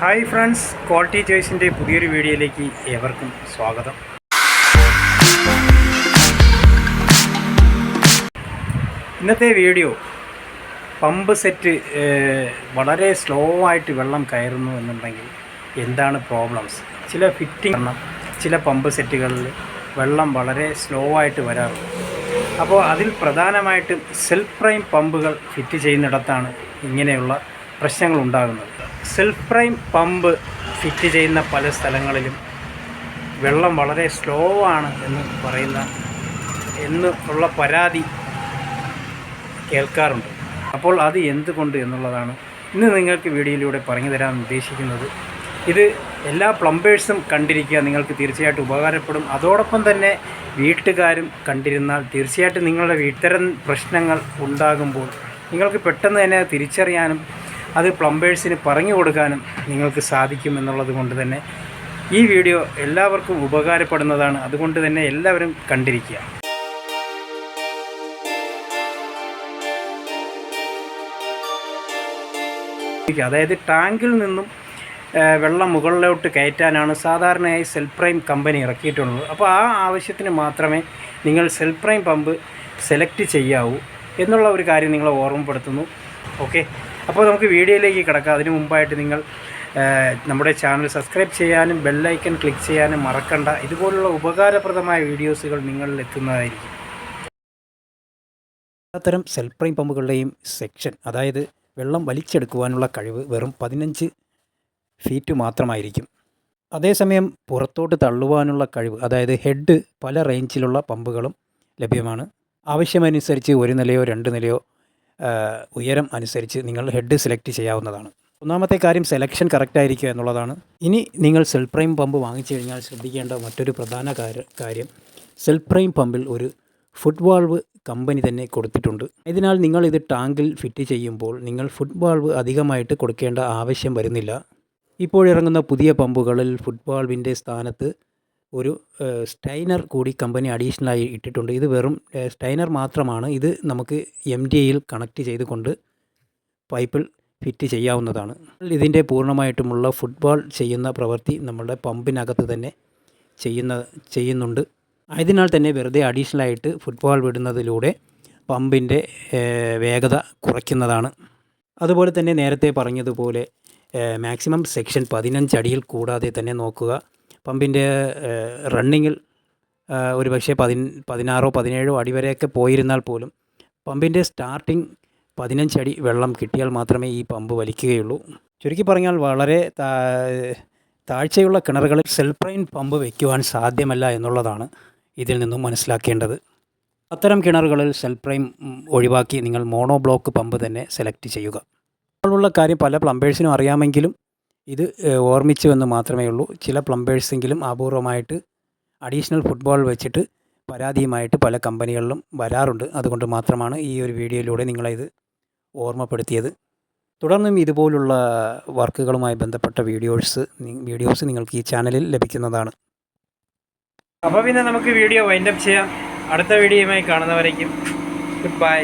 Hi friends quality ചോയ്സിന്റെ പുതിയൊരു വീഡിയോയിലേക്ക് ഏവർക്കും സ്വാഗതം. ഇന്നത്തെ വീഡിയോ പമ്പ് സെറ്റ് വളരെ സ്ലോ ആയിട്ട് വെള്ളം കയറുന്നു എന്നുണ്ടെങ്കിൽ എന്താണ് പ്രോബ്ലംസ്? ചില ഫിറ്റിംഗ് കാരണം ചില പമ്പ് സെറ്റുകളിൽ വെള്ളം വളരെ സ്ലോ ആയിട്ട് വരാറുണ്ട്. അപ്പോൾ അതിൽ പ്രധാനമായിട്ടും സെൽഫ് പ്രൈം പമ്പുകൾ ഫിറ്റ് ചെയ്യുന്നിടത്താണ് ഇങ്ങനെയുള്ള പ്രശ്നങ്ങൾ ഉണ്ടാകുന്നത്. സെൽഫ് പ്രൈം പമ്പ് ഫിറ്റ് ചെയ്യുന്ന പല സ്ഥലങ്ങളിലും വെള്ളം വളരെ സ്ലോ ആണ് എന്ന് പറയുന്ന എന്ന് ഉള്ള പരാതി കേൾക്കാറുണ്ട്. അപ്പോൾ അത് എന്തുകൊണ്ട് എന്നുള്ളതാണ് ഇന്ന് നിങ്ങൾക്ക് വീഡിയോയിലൂടെ പറഞ്ഞു തരാൻ ഉദ്ദേശിക്കുന്നത്. ഇത് എല്ലാ പ്ലംബേഴ്സും കണ്ടിരിക്കുക നിങ്ങൾക്ക് തീർച്ചയായിട്ടും ഉപകാരപ്പെടും. അതോടൊപ്പം തന്നെ വീട്ടുകാരും കണ്ടിരുന്നാൽ തീർച്ചയായിട്ടും നിങ്ങളുടെ ഇത്തരം പ്രശ്നങ്ങൾ ഉണ്ടാകുമ്പോൾ നിങ്ങൾക്ക് പെട്ടെന്ന് തന്നെ തിരിച്ചറിയാനും അത് പ്ലംബേഴ്സിന് പറഞ്ഞു കൊടുക്കാനും നിങ്ങൾക്ക് സാധിക്കും എന്നുള്ളത് കൊണ്ട് തന്നെ ഈ വീഡിയോ എല്ലാവർക്കും ഉപകാരപ്പെടുന്നതാണ്. അതുകൊണ്ട് തന്നെ എല്ലാവരും കണ്ടിരിക്കുക. അതായത് ടാങ്കിൽ നിന്നും വെള്ളം മുകളിലോട്ട് കയറ്റാനാണ് സാധാരണയായി സെൽപ്രൈം കമ്പനി ഇറക്കിയിട്ടുള്ളത്. അപ്പോൾ ആ ആവശ്യത്തിന് മാത്രമേ നിങ്ങൾ സെൽപ്രൈം പമ്പ് സെലക്ട് ചെയ്യാവൂ എന്നുള്ള ഒരു കാര്യം നിങ്ങളെ ഓർമ്മപ്പെടുത്തുന്നു. ഓക്കെ? അപ്പോൾ നമുക്ക് വീഡിയോയിലേക്ക് കിടക്കാം. അതിന് മുമ്പായിട്ട് നിങ്ങൾ നമ്മുടെ ചാനൽ സബ്സ്ക്രൈബ് ചെയ്യാനും ബെല്ലൈക്കൺ ക്ലിക്ക് ചെയ്യാനും മറക്കണ്ട. ഇതുപോലുള്ള ഉപകാരപ്രദമായ വീഡിയോസുകൾ നിങ്ങളിൽ എത്തുന്നതായിരിക്കും. എല്ലാത്തരം സെൽഫ് പ്രൈം പമ്പുകളുടെയും സെക്ഷൻ അതായത് വെള്ളം വലിച്ചെടുക്കുവാനുള്ള കഴിവ് വെറും പതിനഞ്ച് ഫീറ്റ് മാത്രമായിരിക്കും. അതേസമയം പുറത്തോട്ട് തള്ളുവാനുള്ള കഴിവ് അതായത് ഹെഡ് പല റേഞ്ചിലുള്ള പമ്പുകളും ലഭ്യമാണ്. ആവശ്യമനുസരിച്ച് ഒരു നിലയോ രണ്ട് നിലയോ ഉയരം അനുസരിച്ച് നിങ്ങൾ ഹെഡ് സെലക്ട് ചെയ്യാവുന്നതാണ്. ഒന്നാമത്തെ കാര്യം സെലക്ഷൻ കറക്റ്റ് ആയിരിക്കുക എന്നുള്ളതാണ്. ഇനി നിങ്ങൾ സെൽഫ് പ്രൈം പമ്പ് വാങ്ങിച്ചു കഴിഞ്ഞാൽ ശ്രദ്ധിക്കേണ്ട മറ്റൊരു പ്രധാന കാര്യം. സെൽഫ് പ്രൈം പമ്പിൽ ഒരു ഫുഡ് വാൾവ് കമ്പനി തന്നെ കൊടുത്തിട്ടുണ്ട്. അതിനാൽ നിങ്ങൾ ഇത് ടാങ്കിൽ ഫിറ്റ് ചെയ്യുമ്പോൾ നിങ്ങൾ ഫുഡ് വാൾവ് അധികമായിട്ട് കൊടുക്കേണ്ട ആവശ്യം വരുന്നില്ല. ഇപ്പോഴിറങ്ങുന്ന പുതിയ പമ്പുകളിൽ ഫുഡ് വാൾവിന്റെ സ്ഥാനത്ത് ഒരു സ്റ്റൈനർ കൂടി കമ്പനി അഡീഷണലായി ഇട്ടിട്ടുണ്ട്. ഇത് വെറും സ്റ്റൈനർ മാത്രമാണ്. ഇത് നമുക്ക് എം ഡി എയിൽ കണക്ട് ചെയ്തുകൊണ്ട് പൈപ്പിൽ ഫിറ്റ് ചെയ്യാവുന്നതാണ്. ഇതിന്റെ പൂർണമായിട്ടുമുള്ള ഫുട്ബോൾ ചെയ്യുന്ന പ്രവൃത്തി നമ്മുടെ പമ്പിനകത്ത് തന്നെ ചെയ്യുന്ന ചെയ്യുന്നുണ്ട്. ആയതിനാൽ തന്നെ വെറുതെ അഡീഷണലായിട്ട് ഫുട്ബോൾ വിടുന്നതിലൂടെ പമ്പിന്റെ വേഗത കുറയ്ക്കുന്നതാണ്. അതുപോലെ തന്നെ നേരത്തെ പറഞ്ഞതുപോലെ മാക്സിമം സെക്ഷൻ പതിനഞ്ച് അടിയിൽ കൂടാതെ തന്നെ നോക്കുക. പമ്പിന്റെ റണ്ണിങ്ങിൽ ഒരു പക്ഷേ പതി പതിനാറോ പതിനേഴോ അടി വരെയൊക്കെ പോയിരുന്നാൽ പോലും പമ്പിന്റെ സ്റ്റാർട്ടിങ് പതിനഞ്ചടി വെള്ളം കിട്ടിയാൽ മാത്രമേ ഈ പമ്പ് വലിക്കുകയുള്ളൂ. ചുരുക്കി പറഞ്ഞാൽ വളരെ താഴ്ചയുള്ള കിണറുകളിൽ സെൽപ്രൈൻ പമ്പ് വയ്ക്കുവാൻ സാധ്യമല്ല എന്നുള്ളതാണ് ഇതിൽ നിന്നും മനസ്സിലാക്കേണ്ടത്. അത്തരം കിണറുകളിൽ സെൽപ്രൈം ഒഴിവാക്കി നിങ്ങൾ മോണോ ബ്ലോക്ക് പമ്പ് തന്നെ സെലക്ട് ചെയ്യുക. ഉള്ള കാര്യം പല പ്ലംബേഴ്സിനും അറിയാമെങ്കിലും ഇത് ഓർമ്മിച്ചു എന്ന് മാത്രമേ ഉള്ളൂ. ചില പ്ലംബേഴ്സെങ്കിലും അപൂർവമായിട്ട് അഡീഷണൽ ഫുട്ബോൾ വെച്ചിട്ട് പരാതിയുമായിട്ട് പല കമ്പനികളിലും വരാറുണ്ട്. അതുകൊണ്ട് മാത്രമാണ് ഈ ഒരു വീഡിയോയിലൂടെ നിങ്ങളെ ഇത് ഓർമ്മപ്പെടുത്തിയത്. തുടർന്നും ഇതുപോലുള്ള വർക്കുകളുമായി ബന്ധപ്പെട്ട വീഡിയോസ് വീഡിയോസ് നിങ്ങൾക്ക് ഈ ചാനലിൽ ലഭിക്കുന്നതാണ്. അപ്പോൾ പിന്നെ നമുക്ക് വീഡിയോ വൈൻഡപ്പ് ചെയ്യാം. അടുത്ത വീഡിയോയുമായി കാണുന്നവരേക്കും ഗുഡ് ബൈ.